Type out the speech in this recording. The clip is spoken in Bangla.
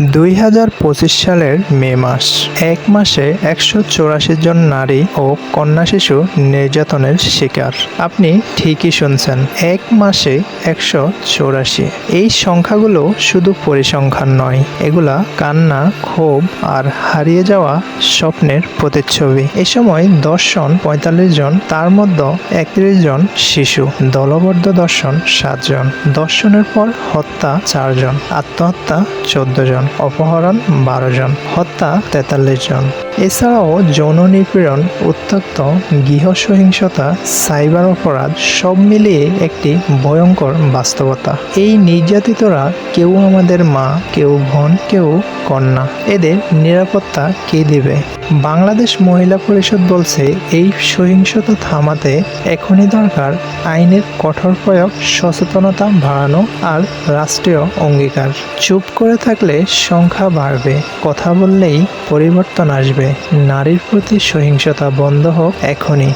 দুই হাজার পঁচিশ সালের মে মাস। এক মাসে একশো চৌরাশি জন নারী ও কন্যা শিশু নির্যাতনের শিকার। আপনি ঠিকই শুনছেন, এক মাসে একশো চৌরাশি। এই সংখ্যাগুলো শুধু পরিসংখ্যান নয়, এগুলা কান্না, ক্ষোভ আর হারিয়ে যাওয়া স্বপ্নের প্রতিচ্ছবি। এ সময় দর্শন পঁয়তাল্লিশ জন, তার মধ্যে একত্রিশ জন শিশু, দলবদ্ধ দর্শন সাতজন দর্শনের পর হত্যা চারজন আত্মহত্যা চোদ্দ জন। অপহরণ বারো জন হত্যা তেতাল্লিশ জন। এছাড়াও যৌন নিপীড়ন উত্তক্ত গৃহ সহিংসতা সাইবার অপরাধ, সব মিলিয়ে একটি ভয়ঙ্কর বাস্তবতা। এই নির্যাতিতরা কেউ আমাদের মা, কেউ বোন, কেউ কন্যা। এদের নিরাপত্তা কে দিবে? বাংলাদেশ মহিলা পরিষদ বলছে, এই সহিংসতা থামাতে এখনই দরকার আইনের কঠোর প্রয়োগ, সচেতনতা বাড়ানো আর রাষ্ট্রীয় অঙ্গীকার। চুপ করে থাকলে সংখ্যা বাড়বে, কথা বললেই পরিবর্তন আসবে। নারীর প্রতি সহিংসতা বন্ধ হোক এখনই।